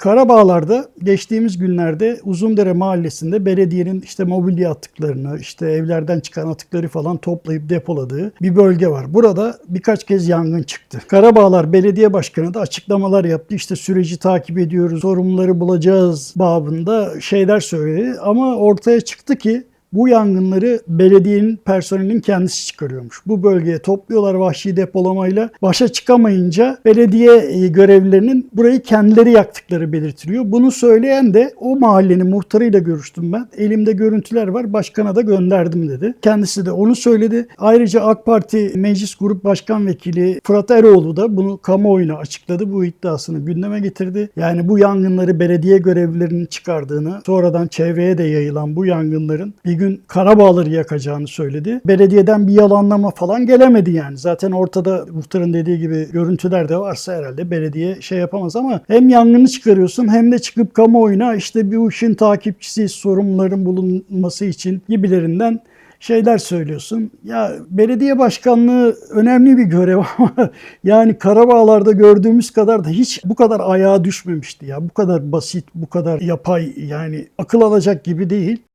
Karabağlar'da geçtiğimiz günlerde Uzundere Mahallesi'nde belediyenin işte mobilya atıklarını, işte evlerden çıkan atıkları falan toplayıp depoladığı bir bölge var. Burada birkaç kez yangın çıktı. Karabağlar Belediye Başkanı da açıklamalar yaptı. İşte süreci takip ediyoruz, sorumluları bulacağız babında şeyler söyledi. Ama ortaya çıktı ki bu yangınları belediyenin personelinin kendisi çıkarıyormuş. Bu bölgeye topluyorlar vahşi depolamayla. Başa çıkamayınca belediye e, görevlilerinin burayı kendileri yaktıkları belirtiliyor. Bunu söyleyen de o mahallenin muhtarıyla görüştüm ben. Elimde görüntüler var. Başkana da gönderdim dedi. Kendisi de onu söyledi. Ayrıca AK Parti Meclis Grup Başkan Vekili Fırat Eroğlu da bunu kamuoyuna açıkladı. Bu iddiasını gündeme getirdi. Yani bu yangınları belediye görevlilerinin çıkardığını, sonradan çevreye de yayılan bu yangınların bir gün Karabağları yakacağını söyledi. Belediyeden bir yalanlama falan gelemedi yani. Zaten ortada muhtarın dediği gibi görüntüler de varsa herhalde belediye şey yapamaz ama hem yangını çıkarıyorsun hem de çıkıp kamuoyuna işte bu işin takipçisi, sorumluların bulunması için gibilerinden şeyler söylüyorsun. Ya belediye başkanlığı önemli bir görev ama yani Karabağlar'da gördüğümüz kadar da hiç bu kadar ayağa düşmemişti ya. Bu kadar basit, bu kadar yapay yani akıl alacak gibi değil.